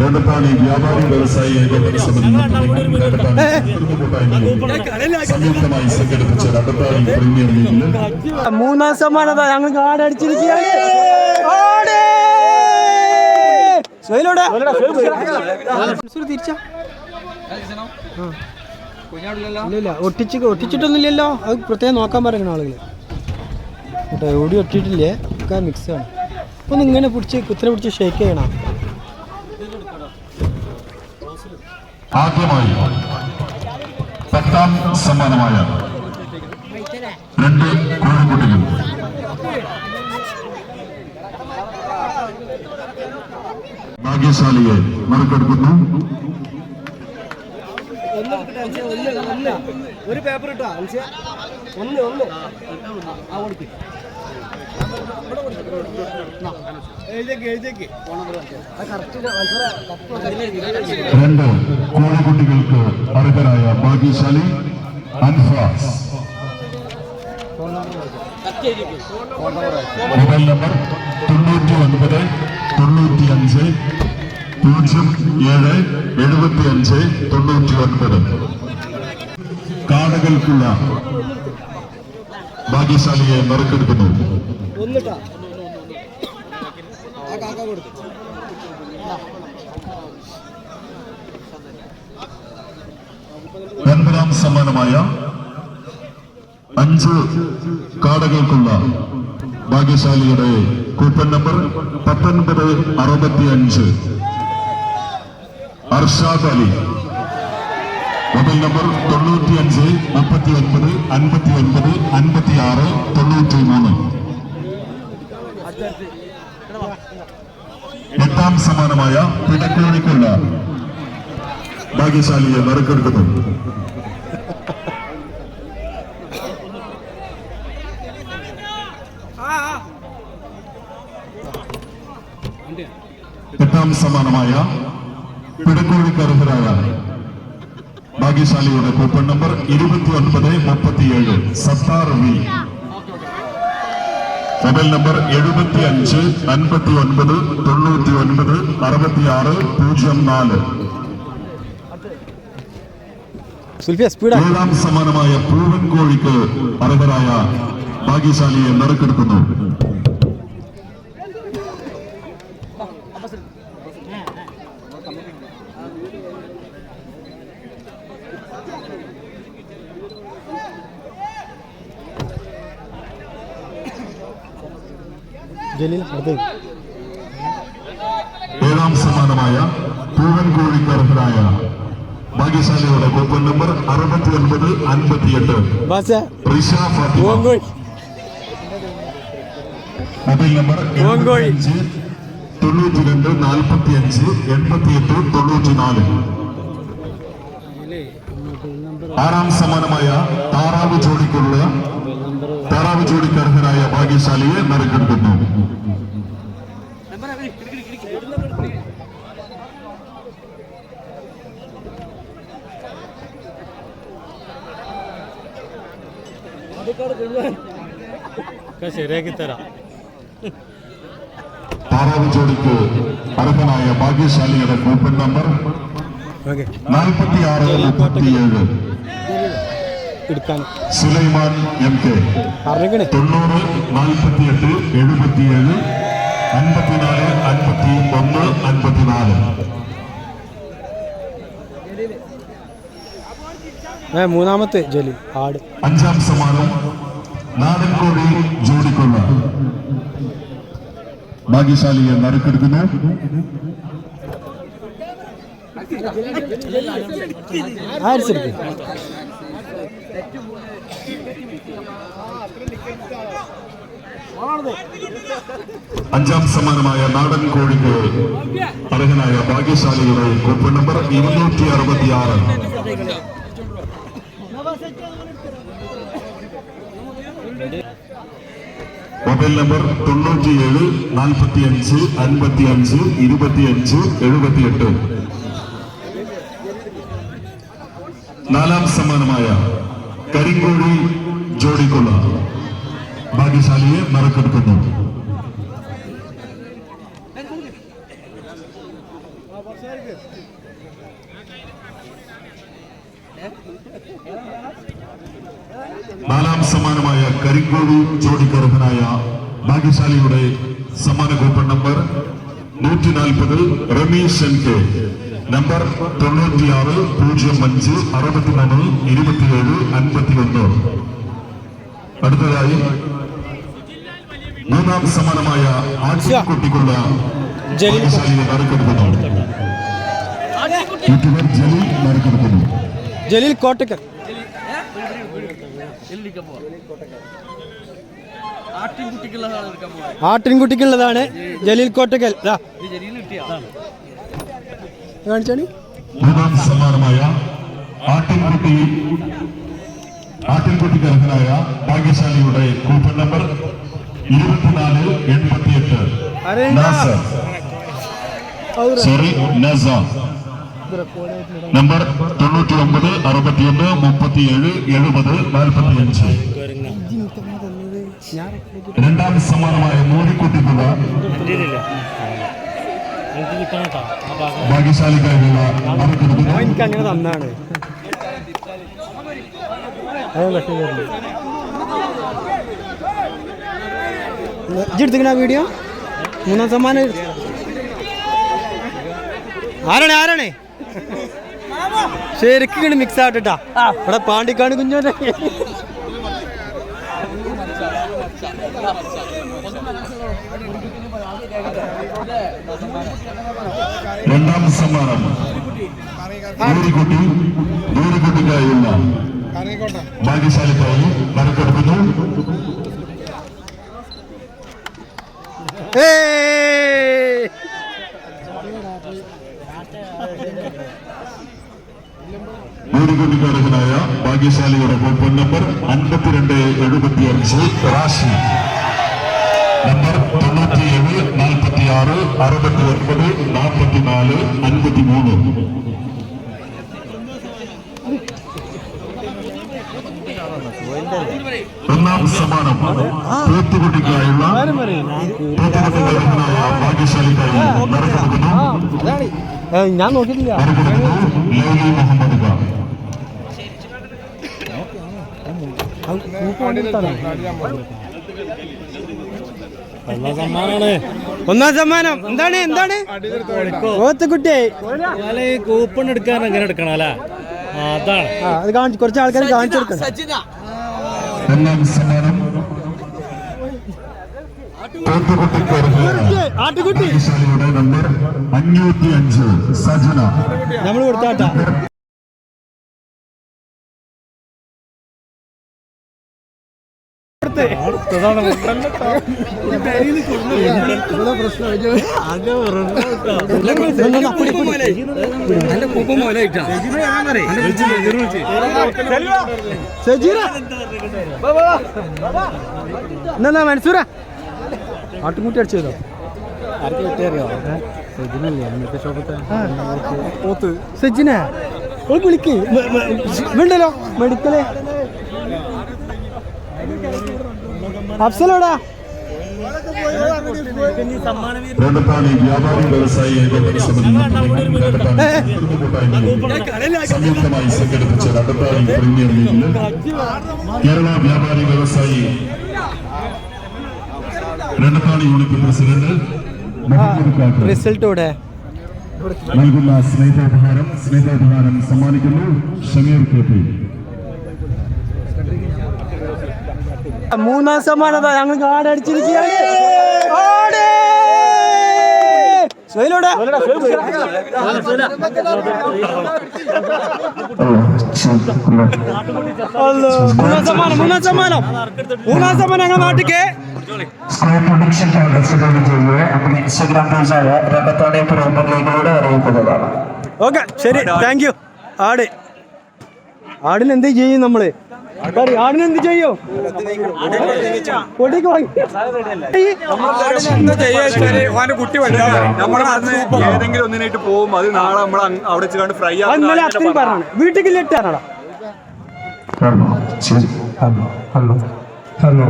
രണ്ടപ്പാളി വ്യാപാരി വ്യവസായി ഏകോപന സമിതി സംയുക്തമായി സംഘടിപ്പിച്ച രണ്ടപ്പാടി പ്രീമിയർ ലീഗിൽ മൂന്നാം സമ്മാനത ഞങ്ങൾ ഒട്ടിച്ച് ഒട്ടിച്ചിട്ടൊന്നുമില്ലല്ലോ. അത് പ്രത്യേകം നോക്കാൻ പറയുന്ന ആളുകൾ കേട്ടോ എവിടെ ഒട്ടിയിട്ടില്ലേ? ഒക്കെ മിക്സ് ആണ്. അപ്പൊ ഒന്ന് ഇങ്ങനെ പിടിച്ച് കുത്തിനെ പിടിച്ച് ഷേക്ക് ചെയ്യണം. ആദ്യമായി പത്താം സമ്മാനമായ രണ്ട് കോഴിക്കുട്ടികൾ ഭാഗ്യശാലിയെ മറികടക്കുന്നു. ഒരു പേപ്പർ ഇട്ടോ ഒന്ന് ഒന്ന്. ആ കൊടുക്ക്. രണ്ട് കോഴിക്കുട്ടികൾക്ക് അർഹരായ ഭാഗ്യശാലി അൻഫാസ്. മൊബൈൽ നമ്പർ തൊണ്ണൂറ്റി ഒൻപത് തൊണ്ണൂറ്റി അഞ്ച് പൂജ്യം ഏഴ് എഴുപത്തി അഞ്ച് തൊണ്ണൂറ്റി ഒൻപത് കാർഡുകൾക്കുള്ള ഭാഗ്യശാലിയെ നറുക്കെടുക്കുന്നു ഒന്നിട്ടാ. സമ്മാനമായ അഞ്ച് കാടകൾക്കുള്ള ഭാഗ്യശാലിയുടെ കൂപ്പൺ നമ്പർ പത്തൊൻപത് അറുപത്തി അഞ്ച് അർഷാദ് അലി. മൊബൈൽ നമ്പർ തൊണ്ണൂറ്റി അഞ്ച് മുപ്പത്തി ഒൻപത് അൻപത്തി ഒൻപത് അൻപത്തി ആറ് തൊണ്ണൂറ്റി മൂന്ന് എട്ടാം സമ്മാനമായ പിടക്കോണിക്കുള്ള ഭാഗ്യശാലിയെ നറുക്കെടുക്കുന്നു എട്ടാം സമ്മാനമായ പിടക്കോഴിക്ക് അർഹരായ ഭാഗ്യശാലിയുടെ കൂപ്പൺ നമ്പർ ഇരുപത്തി ഒൻപത് മുപ്പത്തിയേഴ് സത്താർ വി. മൊബൈൽ നമ്പർ എഴുപത്തി അഞ്ച് അൻപത്തി ഒൻപത് തൊണ്ണൂറ്റി ഒൻപത് അറുപത്തി ആറ് പൂജ്യം നാല് ഏഴാം സമ്മാനമായ പൂവൻ കോഴിക്ക് അർഹരായ ഭാഗ്യശാലിയെ നറുക്കെടുക്കുന്നു. ജലീൽ അടുത്തേക്ക് ഏഴാം സമ്മാനമായ പൂവൻകോഴിക്കാരനായ ഭാഗ്യശാലിയുടെ കൂപ്പൺ നമ്പർ അറുപത്തി ഒൻപത് അൻപത്തിയെട്ട്. ബാസ റിഷ ഫാത്തിമ. മൊബൈൽ നമ്പർ തൊണ്ണൂറ്റി രണ്ട് നാൽപ്പത്തി അഞ്ച് എൺപത്തി എട്ട് തൊണ്ണൂറ്റി നാല് ആറാം സമ്മാനമായ താറാവ് ജോഡിക്കുള്ള താറാവ് ജോഡിക്ക് അർഹരായ ഭാഗ്യശാലിയെ നറുക്കെടുക്കുന്നു. ശരിയാക്കി തരാം. താറാവ് ജോഡിക്ക് അർഹനായ ഭാഗ്യശാലിയുടെ കൂപ്പൺ നമ്പർ നാൽപ്പത്തി ആറ് മുപ്പത്തിയേഴ്. എടുക്കാൻ. Sulaiman M K. അറിയിക്കണേ തൊണ്ണൂറ് നാൽപ്പത്തിയെട്ട് എഴുപത്തിയേഴ് അൻപത്തിനാല് അൻപത്തി ഒന്ന് അൻപത്തിനാല് മൂന്നാമത്തെ ജോലി. ആട്. അഞ്ചാം സമ്മാനം നാടൻ കോഴി ജോഡിക്കുള്ള ഭാഗ്യശാലിയെ നറുക്കെടുക്കുന്നു. ആരിച്ചെടുക്കും അഞ്ചാം സമ്മാനമായ നാടൻ കോഴിക്ക് അർഹനായ ഭാഗ്യശാലിയുടെ കൂപ്പൺ നമ്പർ ഇരുന്നൂറ്റി അറുപത്തി ആറ് മൊബൈൽ നമ്പർ തൊണ്ണൂറ്റിയേഴ് നാൽപ്പത്തി അഞ്ച് അൻപത്തി അഞ്ച് ഇരുപത്തി അഞ്ച് എഴുപത്തിയെട്ട്. നാലാം സമ്മാനമായ കരിങ്കോഴി ജോഡിക്കുള്ള ഭാഗ്യശാലിയെ മറക്കെടുക്കുന്നു. നാലാം സമ്മാനമായ കരിങ്കോടി ജോഡിക്കർഹനായ ഭാഗ്യശാലിയുടെ സമ്മാന കൂപ്പൺ നമ്പർ നൂറ്റി നാൽപ്പത് റമീഷ് എൻ കെ. നമ്പർ തൊണ്ണൂറ്റിയാറ് പൂജ്യം അഞ്ച് അറുപത്തിമൂന്ന് ഇരുപത്തിയേഴ് അൻപത്തിയൊന്ന്. അടുത്തതായി മൂന്നാം സമ്മാനമായ ആശയക്കുട്ടിക്കുള്ള ജലീൽ കോട്ടക്കൽ. ആട്ടിൻകുട്ടിക്കുള്ളതാണ്. ജലീൽ കോട്ടക്കൽ. കാണിച്ചാണ് മൂന്നാം സമ്മാനമായ ആട്ടിൻകുട്ടി ആട്ടിൻകുട്ടി അർഹനായ ഭാഗ്യശാലിയുടെ കൂപ്പൺ നമ്പർ ഇരുപത്തിനാല് എൺപത്തിയെട്ട്. സോറി നസ നമ്പർ തൊണ്ണൂറ്റി ഒമ്പത് അറുപത്തിയൊന്ന് മുപ്പത്തിയേഴ് എഴുപത് നാൽപ്പത്തിയഞ്ച്. രണ്ടാം സമ്മാനമായ മോദിക്കുട്ടി എനിക്ക് തന്നാണ് ഇജ്ജെടുത്തിക്കണ വീഡിയോ മൂന്നാം സമ്മാനം ആരാണേ? ആരാണ് ശരിക്കും മിക്സ് ആവട്ടെട്ടാ ഇവിടെ പാണ്ടിക്കാട് കുഞ്ഞോനെ രണ്ടാം സമ്മാനം. നൂറിക്കുട്ടി നൂറിക്കുട്ടിക്കായുള്ള ഭാഗ്യശാലിക്കായി നറുക്കെടുക്കുന്നു അർഹനായ ഭാഗ്യശാലിയുടെ ഫോൺ നമ്പർ അൻപത്തിരണ്ട് എഴുപത്തിയഞ്ച്. റാഷി. നമ്പർ അറുപത്തി ഒൻപത് നാൽപ്പത്തിനാല് അൻപത്തിമൂന്ന് ഒന്നാം സമ്മാനം തൂത്തുകുട്ടിക്കായുള്ള തൂത്തുകുട്ടിക്ക് ഭാഗ്യശാലിക്കായി നടക്കുന്നു ഞാൻ നോക്കിയിട്ടില്ല മുഹമ്മദ് ഖാൻ. ഒന്നാം സമ്മാനം. എന്താണ് എന്താണ്? ഓത്തക്കുട്ടി കൂപ്പൺ എടുക്കാൻ എങ്ങനെ എടുക്കണം അല്ലേ? അതാണ്. അത് കാണിച്ചു കുറച്ച് ആൾക്കാർ കാണിച്ചു കൊടുക്കണം. ആട്ടുകുട്ടി നമ്മൾ നമ്പർ എന്നാ മൻസൂറ ആട്ടുകുട്ടി അടിച്ചതോ സജിന. ഓൾ വിളിക്ക്. വേണ്ടല്ലോ മെഡിക്കലേ. അഫ്സലോടാ. വ്യാപാരി വ്യവസായി ഏകോപന സമിതി രണ്ടത്താണി കൂട്ടായ്മയും സംയുക്തമായി സംഘടിപ്പിച്ച രണ്ടത്താണി പ്രീമിയർ ലീഗിൽ കേരള വ്യാപാരി വ്യവസായി രണ്ടത്താണി യൂണിറ്റ് പ്രസിഡന്റ് റിസൾട്ടോടെ. നൽകുന്ന സ്നേഹോപഹാരം സ്നേഹോപഹാരം സമ്മാനിക്കുന്നു ഷമീർ കെ പി. മൂന്നാം സമ്മാനത ഞങ്ങൾ കാട് അടിച്ചിരിക്കുകയാണ്. ആട്! സുഹൈലോടെ? അല്ലോ, മൂന്നാം സമ്മാനം മൂന്നാം സമ്മാനം. മൂന്നാം സമ്മാനം ഞങ്ങൾ നാട്ടിക്ക് സ്ക്വയർ പ്രൊഡിക്ഷൻ ഫൗണ്ടേഷനോട് ചെയ്യുക നമ്മുടെ ഇൻസ്റ്റഗ്രാം പേജായ രണ്ടത്തോടെ പ്രീമിയർ അറിയിക്കുന്നതാണ് ഓക്കെ ശരി. Thank you. ആട്. ആടിന് എന്ത് ചെയ്യും നമ്മൾ? പറയ്, ആടിന് എന്ത് ചെയ്യും പൊടിക്ക് വാങ്ങി കുട്ടി നമ്മൾ അന്ന് ഏതെങ്കിലും ഒന്നിനായിട്ട് പോകും അത് നാളെ നമ്മൾ അവിടെ വെച്ച് കണ്ട് ഫ്രൈ അത് ഇന്നലെ അത്രയും പറഞ്ഞാണ് വീട്ടിൽ ഹലോ ഹലോ ഹലോ ഹലോ